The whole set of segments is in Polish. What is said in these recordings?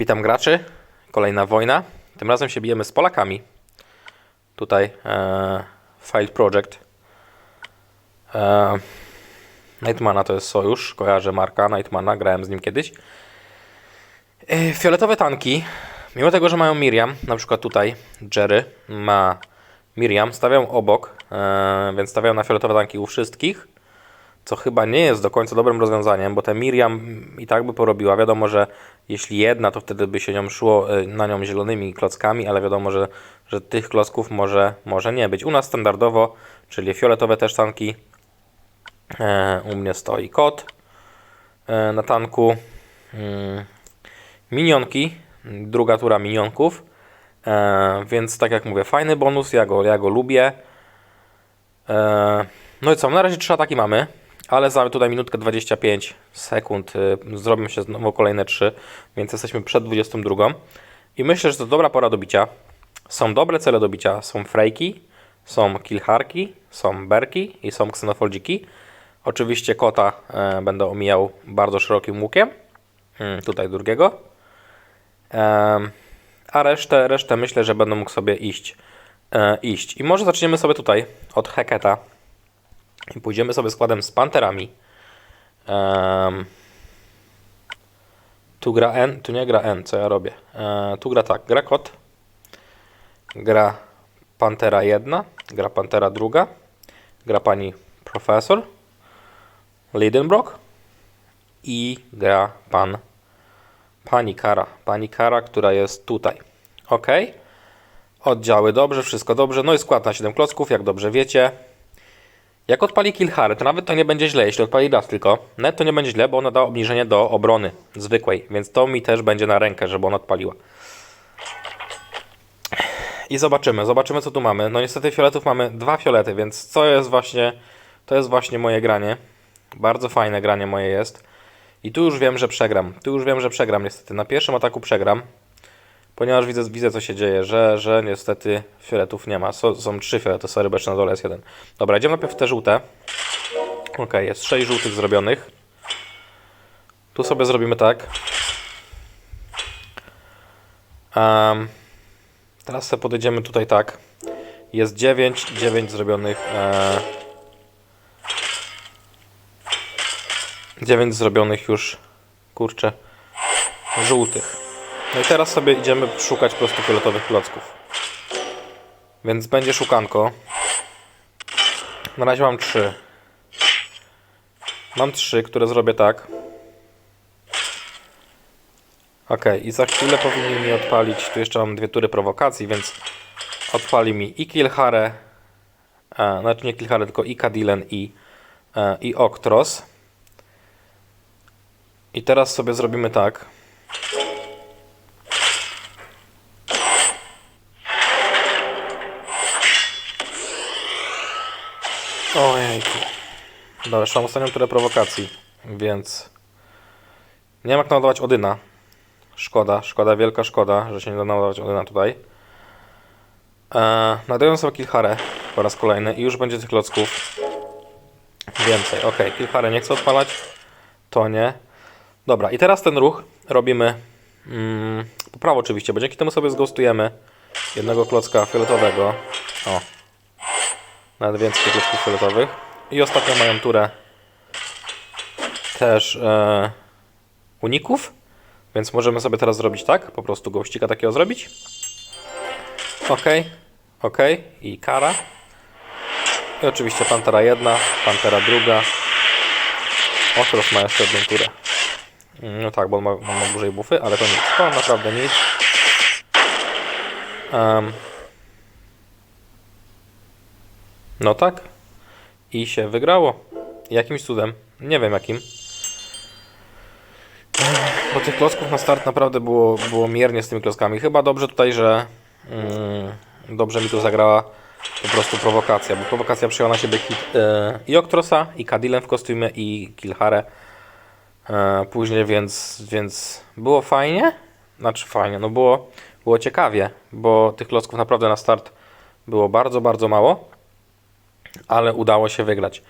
Witam graczy. Kolejna wojna. Tym razem się bijemy z Polakami. Tutaj e, File Project. E, Nightmana to jest sojusz. Kojarzę Marka Nightmana. Grałem z nim kiedyś. E, fioletowe tanki. Mimo tego, że mają Miriam, na przykład tutaj Jerry ma Miriam, stawiam obok, e, więc stawiam na fioletowe tanki u wszystkich co chyba nie jest do końca dobrym rozwiązaniem, bo te Miriam i tak by porobiła. Wiadomo, że jeśli jedna, to wtedy by się nią szło y, na nią zielonymi klockami, ale wiadomo, że, że tych klocków może, może nie być. U nas standardowo, czyli fioletowe też tanki. E, u mnie stoi kot e, na tanku. Mm, minionki, druga tura minionków. E, więc tak jak mówię, fajny bonus, ja go, ja go lubię. No i co, na razie trzy ataki mamy, ale za tutaj minutkę 25 sekund y, zrobią się znowu kolejne trzy, więc jesteśmy przed 22. I myślę, że to dobra pora do bicia. Są dobre cele do bicia. Są frejki, są kilharki, są berki i są ksenofoldziki. Oczywiście kota e, będę omijał bardzo szerokim łukiem. Mm, tutaj drugiego. A resztę, resztę myślę, że będę mógł sobie iść. E, iść. I może zaczniemy sobie tutaj od Heketa. I pójdziemy sobie składem z panterami. Em, tu gra N, tu nie gra N, co ja robię. E, tu gra tak, gra kot, gra pantera jedna, gra pantera druga, gra pani profesor, Lidenbrock i gra pan pani Kara. Pani Kara, która jest tutaj. Ok. Oddziały dobrze, wszystko dobrze. No i skład na 7 klocków, jak dobrze wiecie. Jak odpali Killhary, to nawet to nie będzie źle, jeśli odpali raz tylko. Net to nie będzie źle, bo ona da obniżenie do obrony zwykłej, więc to mi też będzie na rękę, żeby ona odpaliła. I zobaczymy, zobaczymy co tu mamy. No niestety fioletów mamy dwa fiolety, więc co jest właśnie, to jest właśnie moje granie. Bardzo fajne granie moje jest. I tu już wiem, że przegram. Tu już wiem, że przegram niestety. Na pierwszym ataku przegram. Ponieważ widzę, widzę co się dzieje, że, że niestety fioletów nie ma. So, są trzy fiolety, sorry, bo jeszcze na dole jest jeden. Dobra, idziemy najpierw w te żółte. Ok, jest sześć żółtych zrobionych. Tu sobie zrobimy tak. Em, teraz sobie podejdziemy tutaj tak. Jest 9, 9 zrobionych. E, 9 zrobionych już, kurczę, żółtych. No i teraz sobie idziemy szukać po prostu fioletowych klocków. Więc będzie szukanko. Na razie mam trzy. Mam trzy, które zrobię tak. Ok, i za chwilę powinien mi odpalić. Tu jeszcze mam dwie tury prowokacji, więc odpali mi i Kilharę, e, znaczy nie Kilharę, tylko i Kadilen i, e, i Oktros. I teraz sobie zrobimy tak. Ojejku. Dobra, jeszcze mam ostatnią turę prowokacji, więc nie mam jak naładować Odyna. Szkoda, szkoda, wielka szkoda, że się nie da naładować Odyna tutaj. Eee, nadaję sobie Kilharę po raz kolejny i już będzie tych klocków więcej. Ok, Kilharę nie chcę odpalać, to nie. Dobra, i teraz ten ruch robimy mm, po prawo oczywiście, bo dzięki temu sobie zgostujemy jednego klocka fioletowego. O, nawet więcej tych fioletowych. I ostatnio mają turę też e, uników, więc możemy sobie teraz zrobić tak, po prostu gościka takiego zrobić. Ok, ok, i kara. I oczywiście Pantera jedna, Pantera druga. Okros ma jeszcze jedną turę. No tak, bo on ma, on ma bufy, ale to nic. To naprawdę nic. Em, no tak. I się wygrało. Jakimś cudem. Nie wiem jakim. Bo tych klocków na start naprawdę było, było miernie z tymi klockami. Chyba dobrze tutaj, że mm, dobrze mi tu zagrała po prostu prowokacja, bo prowokacja przyjęła na siebie hit e, i Oktrosa, i Kadilem w kostiumie, i Kilharę e, później, więc, więc było fajnie. Znaczy fajnie, no było, było ciekawie, bo tych klocków naprawdę na start było bardzo, bardzo mało, ale udało się wygrać.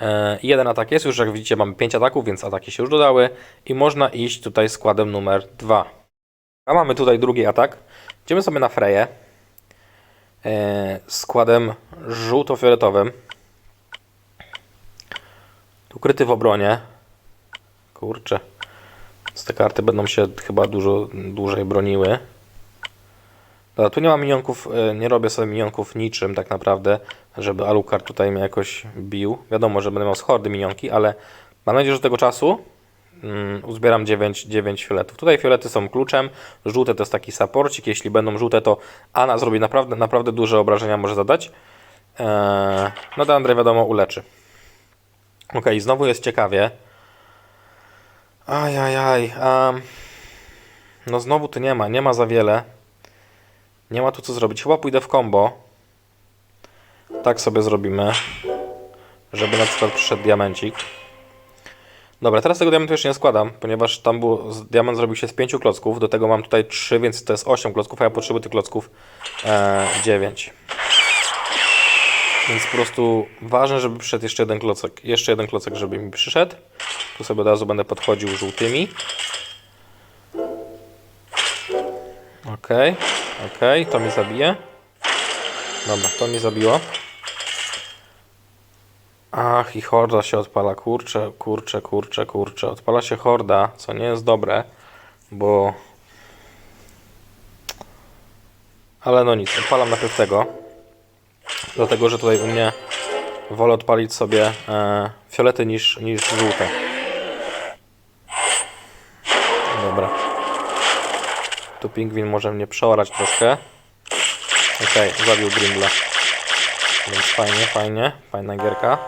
E, jeden atak jest, już jak widzicie mamy 5 ataków, więc ataki się już dodały i można iść tutaj składem numer 2. A mamy tutaj drugi atak. Idziemy sobie na Freję. E, składem żółto-fioletowym. Ukryty w obronie. Kurczę. Te karty będą się chyba dużo dłużej broniły. Dobra, tu nie ma minionków, e, nie robię sobie minionków niczym tak naprawdę, żeby Alucard tutaj mnie jakoś bił. Wiadomo, że będę miał z hordy minionki, ale mam nadzieję, że do tego czasu mm, uzbieram 9, 9 fioletów. Tutaj fiolety są kluczem, żółte to jest taki saporcik, jeśli będą żółte to Ana zrobi naprawdę, naprawdę duże obrażenia, może zadać. Eee, no Deandre wiadomo uleczy. Ok, znowu jest ciekawie. Ajajaj. Um, no znowu tu nie ma, nie ma za wiele. Nie ma tu co zrobić. Chyba pójdę w combo. Tak sobie zrobimy. Żeby na przykład przyszedł diamencik. Dobra, teraz tego diamentu jeszcze nie składam, ponieważ tam był, diament zrobił się z 5 klocków, do tego mam tutaj 3, więc to jest 8 klocków, a ja potrzebuję tych klocków e, 9. Więc po prostu ważne, żeby przyszedł jeszcze jeden klocek, jeszcze jeden klocek, żeby mi przyszedł. Tu sobie od razu będę podchodził żółtymi. Okej, okej, to mnie zabije. Dobra, to mnie zabiło. Ach, i horda się odpala. Kurczę, kurczę, kurczę, kurczę. Odpala się horda, co nie jest dobre, bo. Ale no nic, odpalam najpierw tego. Dlatego, że tutaj u mnie wolę odpalić sobie e, fiolety niż, niż żółte. Dobra. Tu pingwin może mnie przeorać troszkę. Okej, zabił Grimbla. Więc fajnie, fajnie, fajna gierka.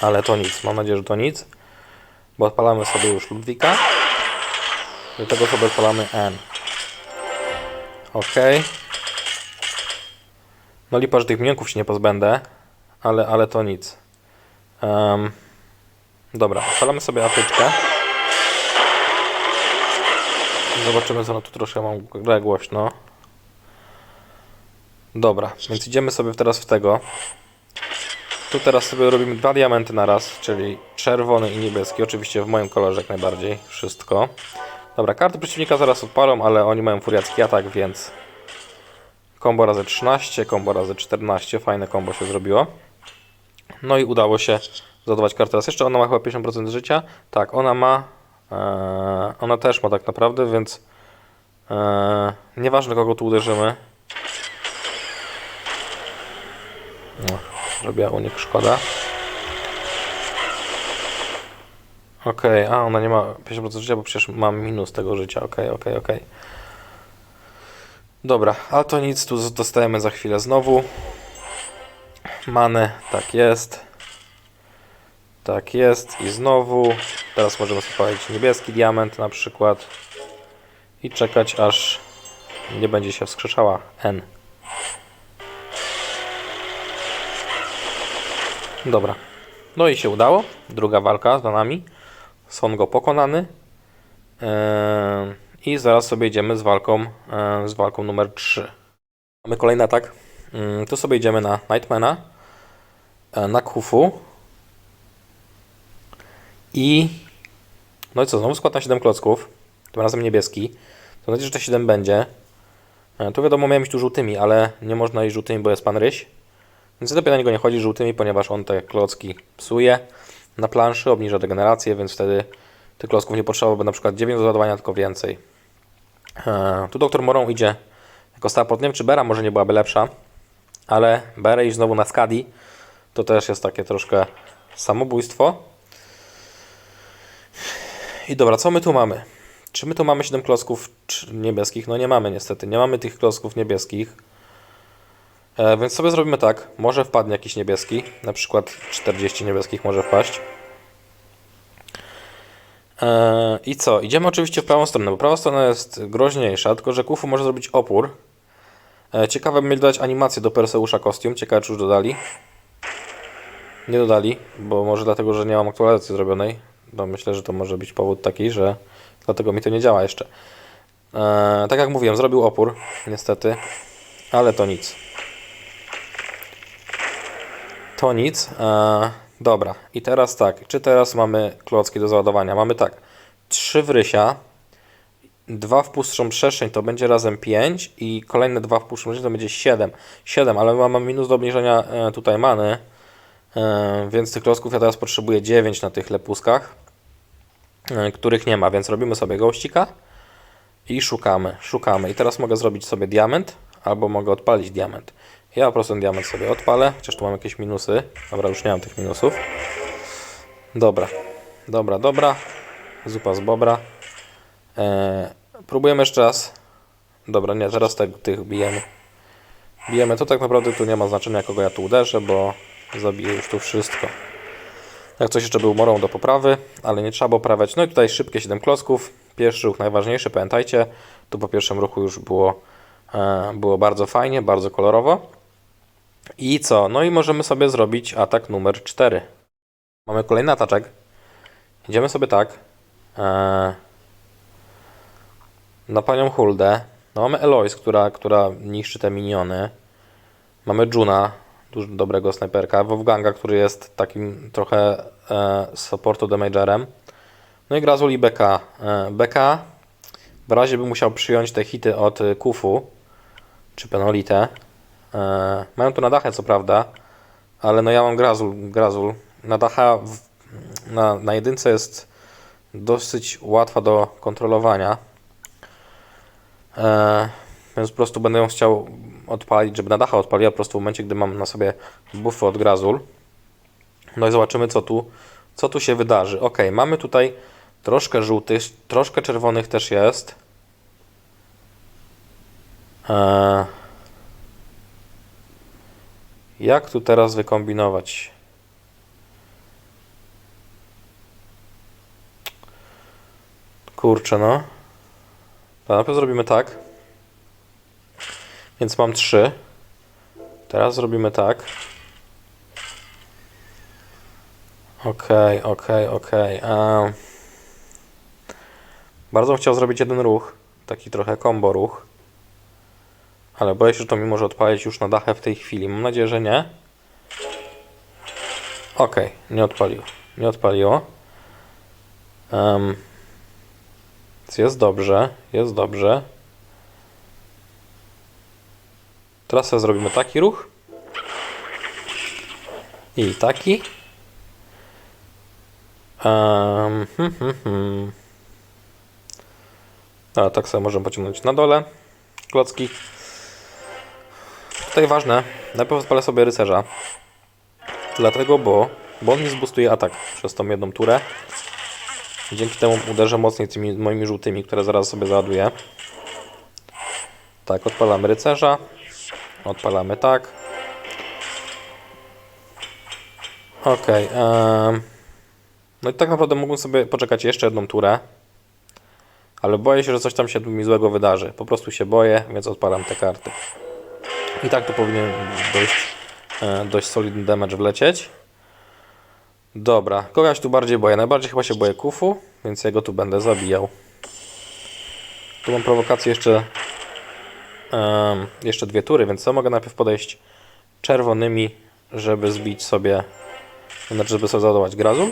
Ale to nic, mam nadzieję, że to nic. Bo odpalamy sobie już Ludwika. Do tego sobie odpalamy N. Ok. No lipa, że tych minionków się nie pozbędę. Ale, ale to nic. Em, dobra, odpalamy sobie Afryczkę. Zobaczymy, co no tu troszkę mam grę głośno. Dobra, więc idziemy sobie teraz w tego. Tu teraz sobie robimy dwa diamenty na raz, czyli czerwony i niebieski. Oczywiście w moim kolorze jak najbardziej. Wszystko. Dobra, karty przeciwnika zaraz odpalą, ale oni mają furiacki atak, więc... Kombo razy 13, kombo razy 14. Fajne kombo się zrobiło. No i udało się zadawać kartę raz jeszcze. Ona ma chyba 50% życia. Tak, ona ma... Eee, ona też ma tak naprawdę, więc... Eee, nieważne kogo tu uderzymy. No, unik, szkoda. Okej, a ona nie ma 50% życia, bo przecież mam minus tego życia. Okej, okej, okej. Dobra, ale to nic, tu dostajemy za chwilę znowu. Manę, tak jest. Tak jest i znowu. Teraz możemy spalić niebieski diament na przykład. I czekać aż nie będzie się wskrzeszała N. Dobra. No i się udało. Druga walka za nami. Songo pokonany. Eee, I zaraz sobie idziemy z walką, eee, z walką numer 3. Mamy kolejny atak. Mm, Tu sobie idziemy na Nightmana, e, na Kufu. I no i co, znowu skład na 7 klocków. Tym razem niebieski. To nadzieję, że to 7 będzie. E, Tu wiadomo, miałem iść tu żółtymi, ale nie można iść żółtymi, bo jest pan Ryś. Więc lepiej na niego nie chodzi żółtymi, ponieważ on te klocki psuje na planszy, obniża degenerację, więc wtedy tych klocków nie potrzeba, bo na przykład 9 do załadowania, tylko więcej. Eee, tu doktor Morą idzie jako support. Nie wiem, czy Bera może nie byłaby lepsza, ale Berę iść znowu na Skadi to też jest takie troszkę samobójstwo. I dobra, co my tu mamy? Czy my tu mamy 7 klocków niebieskich? No nie mamy niestety, nie mamy tych klocków niebieskich. E, więc sobie zrobimy tak. Może wpadnie jakiś niebieski. Na przykład 40 niebieskich może wpaść. E, I co? Idziemy oczywiście w prawą stronę, bo prawa strona jest groźniejsza, tylko że Kufu może zrobić opór. E, ciekawe by mieli dodać animację do Perseusza kostium. Ciekawe czy już dodali. Nie dodali, bo może dlatego, że nie mam aktualizacji zrobionej. No myślę, że to może być powód taki, że dlatego mi to nie działa jeszcze. E, tak jak mówiłem, zrobił opór, niestety, ale to nic. To nic. E, dobra, i teraz tak. Czy teraz mamy klocki do załadowania? Mamy tak. Trzy wrysia. 2 w pustszą przestrzeń to będzie razem 5 i kolejne 2 w pustszą przestrzeń to będzie 7. 7, ale mamy minus do obniżenia e, tutaj many, więc tych klocków ja teraz potrzebuję 9 na tych lepuskach, e, których nie ma, więc robimy sobie gościka i szukamy, szukamy. I teraz mogę zrobić sobie diament, albo mogę odpalić diament. Ja po prostu ten diament sobie odpalę, chociaż tu mam jakieś minusy. Dobra, już nie mam tych minusów. Dobra, dobra, dobra. Zupa z bobra. Eee, próbujemy jeszcze raz. Dobra, nie, teraz te, tych bijemy. Bijemy, to tak naprawdę tu nie ma znaczenia, kogo ja tu uderzę, bo zabiję już tu wszystko. Jak coś jeszcze był morą do poprawy, ale nie trzeba poprawiać. No i tutaj szybkie 7 klocków. Pierwszy ruch najważniejszy, pamiętajcie. Tu po pierwszym ruchu już było, e, było bardzo fajnie, bardzo kolorowo. I co? No i możemy sobie zrobić atak numer 4. Mamy kolejny ataczek. Idziemy sobie tak. E, na panią Huldę. No mamy Eloise, która, która niszczy te miniony. Mamy Juna, dużo dobrego snajperka. Wolfganga, który jest takim trochę e, supportu damagerem. No i Grazul i BK. E, BK w razie by musiał przyjąć te hity od Kufu czy Penolite. E, mają tu na dachę co prawda, ale no ja mam Grazul. Grazul. Na dacha w, na, na jedynce jest dosyć łatwa do kontrolowania. E, więc po prostu będę ją chciał odpalić, żeby na dacha odpaliła po prostu w momencie, gdy mam na sobie buffy od Grazul. No i zobaczymy, co tu, co tu się wydarzy. Ok, mamy tutaj troszkę żółtych, troszkę czerwonych też jest. Eee, jak tu teraz wykombinować? Kurczę, no. To najpierw zrobimy tak. Więc mam trzy. Teraz zrobimy tak. Okej, okej, okej. Em, Bardzo chciał zrobić jeden ruch. Taki trochę combo ruch. Ale boję się, że to mi może odpalić już na dachę w tej chwili. Mam nadzieję, że nie. Okej, nie odpaliło. Nie odpaliło. Więc jest dobrze, jest dobrze. Teraz sobie zrobimy taki ruch. I taki. Um, tak sobie możemy pociągnąć na dole klocki. Tutaj ważne, najpierw odpalę sobie rycerza. Dlatego, bo, bo on mi zbustuje atak przez tą jedną turę. Dzięki temu uderzę mocniej tymi moimi żółtymi, które zaraz sobie załaduję. Tak, odpalamy rycerza. Odpalamy tak. Ok. em, No i tak naprawdę mógłbym sobie poczekać jeszcze jedną turę. Ale boję się, że coś tam się mi złego wydarzy. Po prostu się boję, więc odpalam te karty. I tak tu powinien dość, e, dość solidny damage wlecieć. Dobra, kogoś tu bardziej boję. Najbardziej chyba się boję Kufu, więc ja go tu będę zabijał. Tu mam prowokację jeszcze, em, jeszcze dwie tury, więc co mogę najpierw podejść czerwonymi, żeby zbić sobie, znaczy żeby sobie załadować grazu.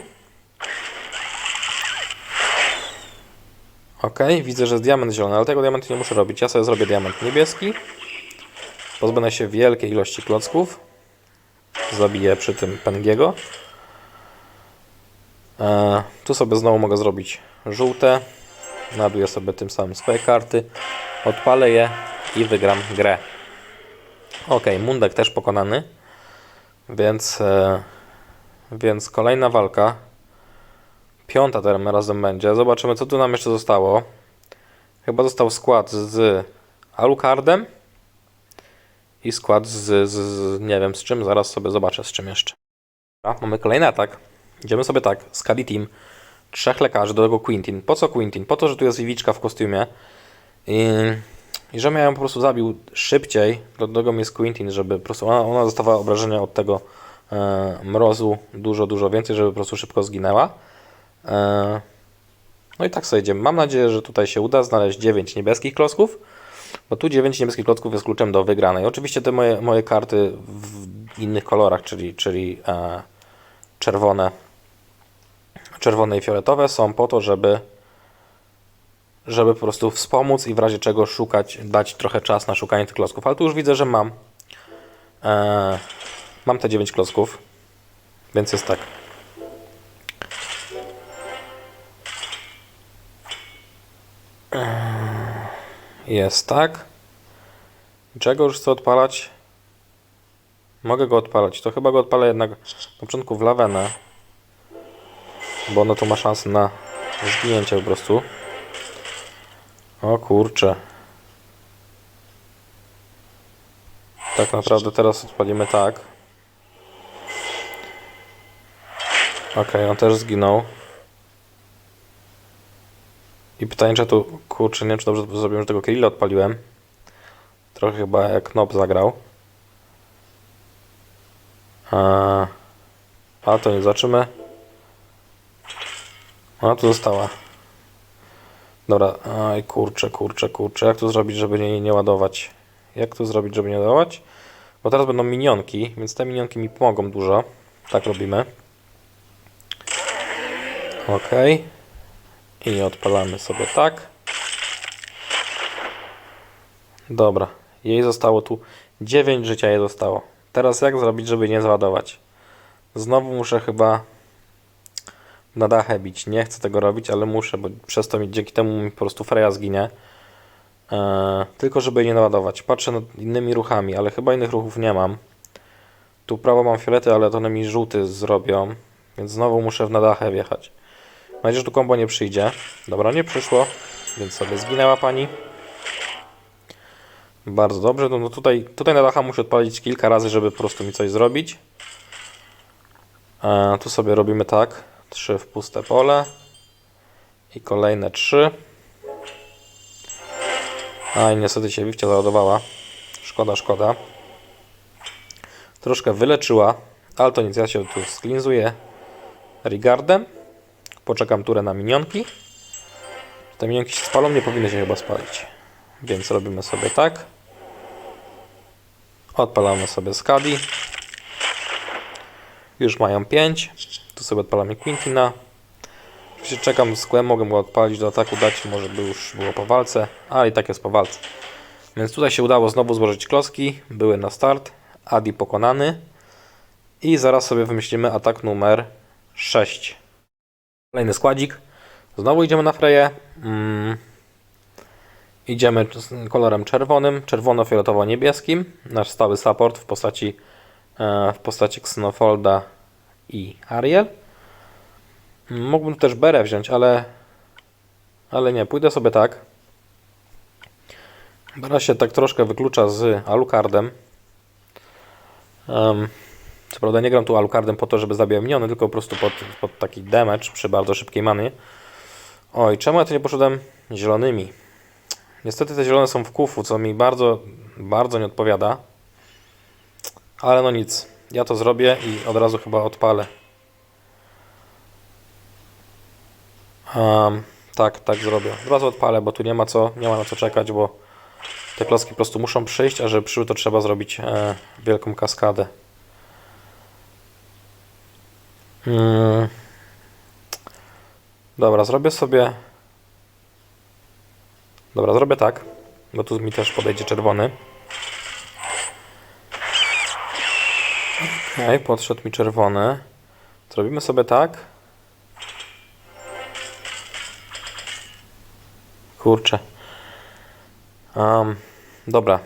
Ok, widzę, że jest diament zielony, ale tego diamentu nie muszę robić. Ja sobie zrobię diament niebieski. Pozbędę się wielkiej ilości klocków. Zabiję przy tym Pengiego. E, tu sobie znowu mogę zrobić żółte. Naduję sobie tym samym swoje karty. Odpalę je i wygram grę. Ok, Mundek też pokonany. Więc, e, więc kolejna walka. Piąta teraz razem będzie. Zobaczymy, co tu nam jeszcze zostało. Chyba został skład z Alucardem i skład z, z, z nie wiem z czym. Zaraz sobie zobaczę z czym jeszcze. Mamy kolejny atak. Idziemy sobie tak. Skadi Team. Trzech lekarzy, do tego Quintin. Po co Quintin? Po to, że tu jest Iwiczka w kostiumie. I, i że ją po prostu zabił szybciej. Do tego jest Quintin, żeby po prostu ona, ona dostawała obrażenia od tego e, mrozu dużo, dużo więcej, żeby po prostu szybko zginęła. E, No i tak sobie idziemy. Mam nadzieję, że tutaj się uda znaleźć 9 niebieskich klocków, bo tu 9 niebieskich klocków jest kluczem do wygranej. Oczywiście te moje, moje karty w innych kolorach, czyli, czyli e, czerwone, czerwone i fioletowe są po to, żeby żeby po prostu wspomóc i w razie czego szukać, dać trochę czas na szukanie tych klocków. Ale tu już widzę, że mam. E, mam te 9 klocków, więc jest tak. Jest tak. Czego już chcę odpalać? Mogę go odpalać. To chyba go odpalę jednak na początku w lawenę. Bo ono tu ma szansę na zginięcie po prostu. O kurczę. Tak naprawdę teraz odpalimy tak. Ok, on też zginął. I pytanie, czy tu, kurczę, nie wiem, czy dobrze zrobiłem, że tego Kirilla odpaliłem. Trochę chyba jak Nob zagrał. A, a to nie zobaczymy. Ona tu została. Dobra, aj kurczę, kurczę, kurczę. Jak tu zrobić, żeby nie, nie ładować? Jak tu zrobić, żeby nie ładować? Bo teraz będą minionki, więc te minionki mi pomogą dużo. Tak robimy. Ok. I odpalamy sobie tak. Dobra. Jej zostało tu 9 życia jej zostało. Teraz jak zrobić, żeby nie załadować? Znowu muszę chyba na dachę bić. Nie chcę tego robić, ale muszę, bo przez to mi, dzięki temu mi po prostu Freya zginie. Eee, tylko żeby jej nie naładować. Patrzę nad innymi ruchami, ale chyba innych ruchów nie mam. Tu prawo mam fiolety, ale to one mi żółty zrobią. Więc znowu muszę w nadachę wjechać. Mam nadzieję, że tu kombo nie przyjdzie. Dobra, nie przyszło, więc sobie zginęła pani. Bardzo dobrze. No, no tutaj, tutaj na dacha muszę odpalić kilka razy, żeby po prostu mi coś zrobić. E, tu sobie robimy tak. Trzy w puste pole. I kolejne trzy. A i niestety się Wifcia załadowała. Szkoda, szkoda. Troszkę wyleczyła, ale to nic, ja się tu sklinzuję Rigardem. Poczekam turę na minionki. Te minionki się spalą, nie powinny się chyba spalić. Więc robimy sobie tak. Odpalamy sobie Skadi. Już mają 5. Tu sobie odpalamy Quintina. Oczywiście czekam z kłem, mogę go odpalić do ataku, dać może by już było po walce, ale i tak jest po walce. Więc tutaj się udało znowu złożyć klocki, były na start, Adi pokonany i zaraz sobie wymyślimy atak numer 6. Kolejny składzik. Znowu idziemy na Freję. Mm. Idziemy kolorem czerwonym, czerwono-fioletowo-niebieskim. Nasz stały support w postaci, e, w postaci Xenofolda i Ariel. Mógłbym też berę wziąć, ale, ale nie, pójdę sobie tak. Bera się tak troszkę wyklucza z Alucardem. Um, co prawda nie gram tu Alucardem po to, żeby zabijał miniony, tylko po prostu pod, pod taki damage przy bardzo szybkiej many. Oj, czemu ja tu nie poszedłem zielonymi? Niestety te zielone są w kufu, co mi bardzo, bardzo nie odpowiada. Ale no nic, ja to zrobię i od razu chyba odpalę. Um, tak, tak zrobię. Od razu odpalę, bo tu nie ma co, nie ma na co czekać, bo te klocki po prostu muszą przyjść, a żeby przyszły to trzeba zrobić e, wielką kaskadę. Mm. Dobra, zrobię sobie... Dobra, zrobię tak, bo tu mi też podejdzie czerwony. Okej, podszedł mi czerwony. Zrobimy sobie tak. Kurczę. Um, dobra.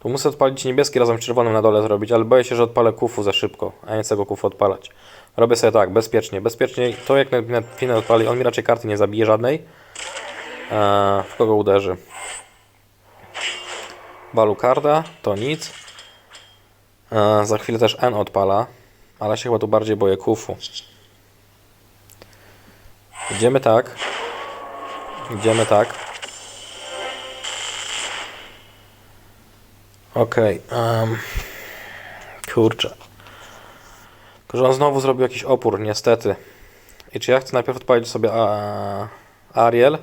Tu muszę odpalić niebieski razem z czerwonym na dole zrobić, ale boję się, że odpalę kufu za szybko, a nie chcę go kufu odpalać. Robię sobie tak, bezpiecznie. Bezpiecznie to jak na finał odpali, on mi raczej karty nie zabije żadnej. Eee, w kogo uderzy? Balukarda, to nic. Eee, za chwilę też N odpala, ale się chyba tu bardziej boję kufu. Idziemy tak. Idziemy tak. Okej. Okay, um, kurczę. Tylko, że on znowu zrobił jakiś opór, niestety. I czy ja chcę najpierw odpalić sobie a, Ariel?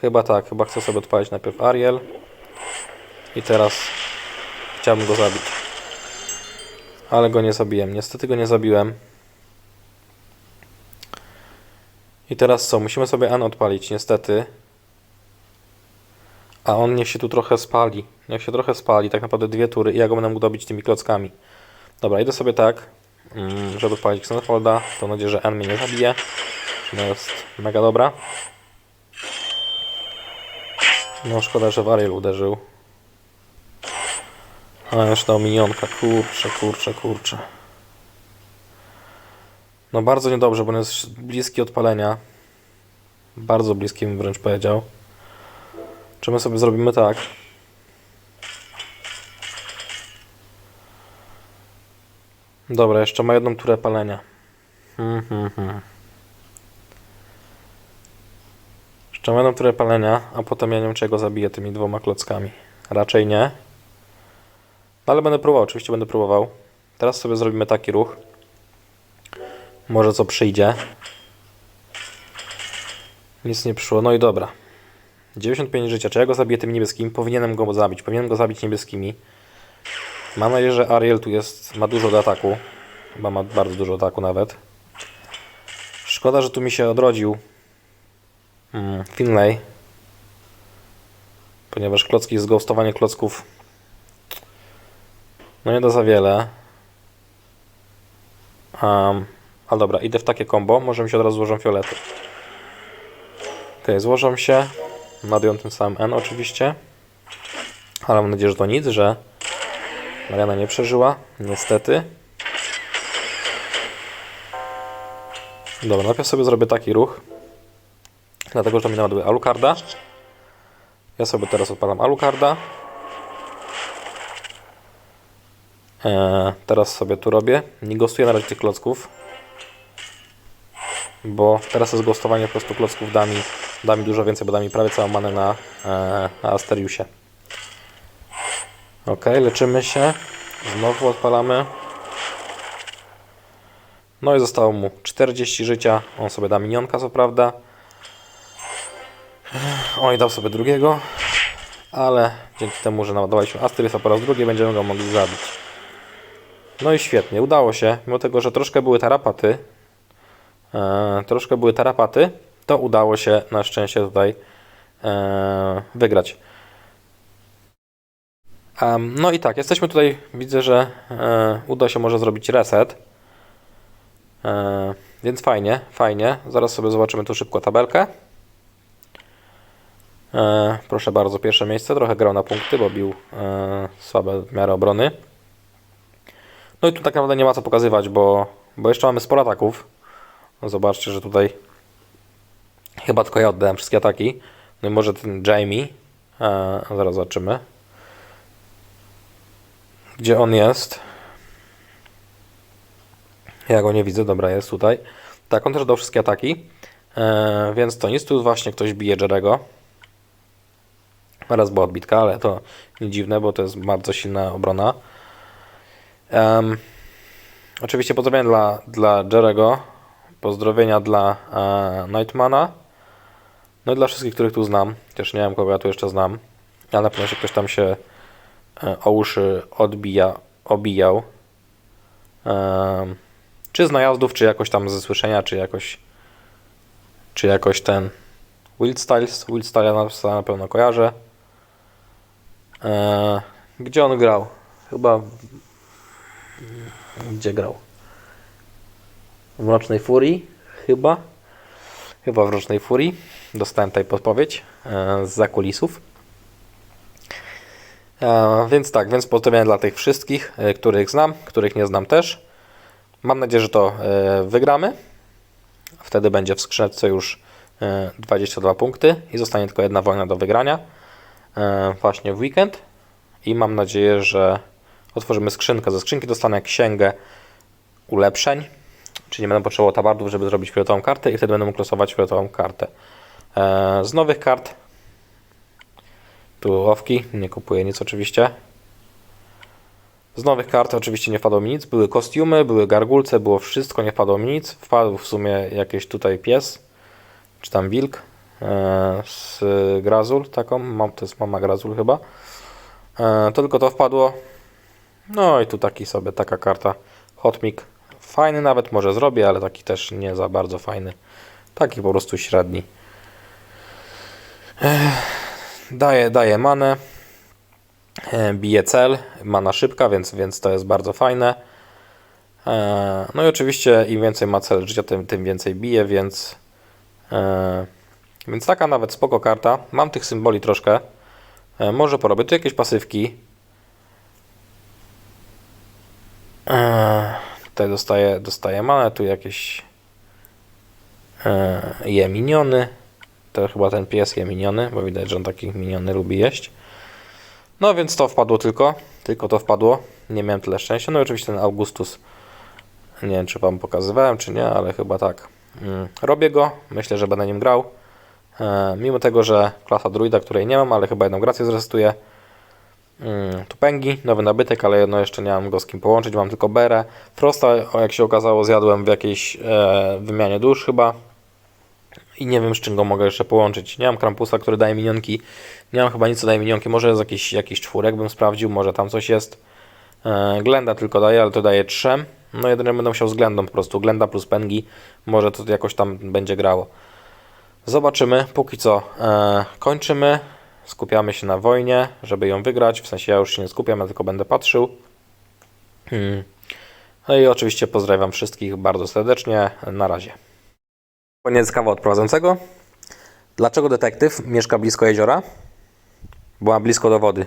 Chyba tak, chyba chcę sobie odpalić najpierw Ariel. I teraz chciałbym go zabić. Ale go nie zabiłem. Niestety go nie zabiłem. I teraz co? Musimy sobie N odpalić, niestety. A on niech się tu trochę spali. Niech się trochę spali, tak naprawdę dwie tury i ja go będę mógł dobić tymi klockami. Dobra, idę sobie tak, mm, żeby odpalić Xenofolda. Mam nadzieję, że N mnie nie zabije. No jest mega dobra. No szkoda, że Wariel uderzył. A już dał minionka. Kurczę, kurczę, kurczę. No bardzo niedobrze, bo on jest bliski odpalenia. Bardzo bliski bym wręcz powiedział. Czy my sobie zrobimy tak? Dobra, jeszcze ma jedną turę palenia. Hmm, hmm, hmm. Jeszcze ma jedną turę palenia, a potem ja nie wiem, czy ja go zabiję tymi dwoma klockami. Raczej nie. No, ale będę próbował, oczywiście będę próbował. Teraz sobie zrobimy taki ruch. Może co przyjdzie. Nic nie przyszło. No i dobra. 95 życia. Czy ja go zabiję tym niebieskim? Powinienem go zabić. Powinienem go zabić niebieskimi. Mam nadzieję, że Ariel tu jest, ma dużo do ataku. Chyba ma bardzo dużo ataku nawet. Szkoda, że tu mi się odrodził mm, Finlay. Ponieważ klocki, zghostowanie klocków no nie da za wiele. Um, ale dobra, idę w takie combo. Może mi się od razu złożą fiolety. Ok, złożą się. Nadują tym samym N oczywiście. Ale mam nadzieję, że to nic, że Mariana nie przeżyła. Niestety. Dobra, najpierw sobie zrobię taki ruch. Dlatego, że to mi naładuje Alucarda. Ja sobie teraz odpalam Alucarda. Eee, teraz sobie tu robię. Nie gostuję na razie tych klocków. Bo teraz jest gostowanie po prostu klocków da mi, da mi dużo więcej, bo da mi prawie całą manę na, e, na Asteriusie. Ok, leczymy się. Znowu odpalamy. No i zostało mu 40 życia. On sobie da minionka, co prawda. Oj, dał sobie drugiego. Ale dzięki temu, że naładowaliśmy Asteriusa po raz drugi, będziemy go mogli zabić. No i świetnie, udało się. Mimo tego, że troszkę były tarapaty, e, troszkę były tarapaty, to udało się na szczęście tutaj e, wygrać. No i tak, jesteśmy tutaj, widzę, że e, uda się może zrobić reset. E, więc fajnie, fajnie. Zaraz sobie zobaczymy tu szybko tabelkę. E, proszę bardzo, pierwsze miejsce. Trochę grał na punkty, bo bił e, słabe w miarę obrony. No i tu tak naprawdę nie ma co pokazywać, bo, bo jeszcze mamy sporo ataków. No zobaczcie, że tutaj chyba tylko ja oddałem wszystkie ataki. No i może ten Jamie. E, zaraz zobaczymy. Gdzie on jest? Ja go nie widzę, dobra, jest tutaj. Tak, on też dał wszystkie ataki. E, więc to nic, tu właśnie ktoś bije Jerego. Raz była odbitka, ale to nie dziwne, bo to jest bardzo silna obrona. Um, oczywiście pozdrowienia dla, dla Jerego, pozdrowienia dla e, Nightmana, no i dla wszystkich, których tu znam. Też nie wiem, kogo ja tu jeszcze znam, ale na pewno się ktoś tam się e, o uszy odbija, obijał. Czy z najazdów, czy jakoś tam ze słyszenia, czy jakoś czy jakoś ten Wild Styles, Wild Styles na pewno kojarzę. E, gdzie on grał? Chyba gdzie grał? W Mrocznej Furii? Chyba. Chyba w Mrocznej Furii. Dostałem tutaj podpowiedź e, z zakulisów. E, więc tak, więc pozdrowienia dla tych wszystkich, e, których znam, których nie znam też. Mam nadzieję, że to wygramy. Wtedy będzie w skrzynce już e, 22 punkty i zostanie tylko jedna wojna do wygrania. Właśnie w weekend. I mam nadzieję, że otworzymy skrzynkę. Ze skrzynki dostanę księgę ulepszeń, czyli nie będę potrzebował tabardów, żeby zrobić fioletową kartę i wtedy będę mógł losować fioletową kartę. E, z nowych kart tu łowki, nie kupuję nic oczywiście. Z nowych kart oczywiście nie wpadło mi nic. Były kostiumy, były gargulce, było wszystko, nie wpadło mi nic. Wpadł w sumie jakiś tutaj pies, czy tam wilk e, z Grazul, taką, mam, to jest mama Grazul chyba. E, to tylko to wpadło. No i tu taki sobie, taka karta Hotmik. Fajny nawet, może zrobię, ale taki też nie za bardzo fajny. Taki po prostu średni. Daje, daje manę. Bije cel. Mana szybka, więc, więc to jest bardzo fajne. No i oczywiście im więcej ma cel życia, tym, tym więcej bije, więc więc taka nawet spoko karta. Mam tych symboli troszkę. Może porobię tu jakieś pasywki. E, Tutaj dostaję, dostaję manę, tu jakieś e, je miniony. To chyba ten pies je miniony, bo widać, że on takich miniony lubi jeść. No więc to wpadło tylko. Tylko to wpadło. Nie miałem tyle szczęścia. No i oczywiście ten Augustus. Nie wiem, czy Wam pokazywałem, czy nie, ale chyba tak. Mm, Robię go. Myślę, że będę nim grał. E, Mimo tego, że klasa druida, której nie mam, ale chyba jedną grację zrezystuję. Mm, Tu pęgi, nowy nabytek, ale no jeszcze nie mam go z kim połączyć. Mam tylko Berę. Frosta, jak się okazało, zjadłem w jakiejś e, wymianie dusz chyba. I nie wiem, z czym go mogę jeszcze połączyć. Nie mam Krampusa, który daje minionki. Nie mam chyba nic, co daje minionki. Może z jakiś, jakiś czwórek bym sprawdził, może tam coś jest. E, Glenda tylko daje, ale to daje trzem. No jedynie będę musiał z Glendą po prostu. Glenda plus pęgi. Może to jakoś tam będzie grało. Zobaczymy. Póki co e, kończymy. Skupiamy się na wojnie, żeby ją wygrać. W sensie ja już się nie skupiam, ja tylko będę patrzył. Hmm. No i oczywiście pozdrawiam wszystkich bardzo serdecznie. Na razie. Koniec kawa od prowadzącego. Dlaczego detektyw mieszka blisko jeziora? Bo ma blisko do wody.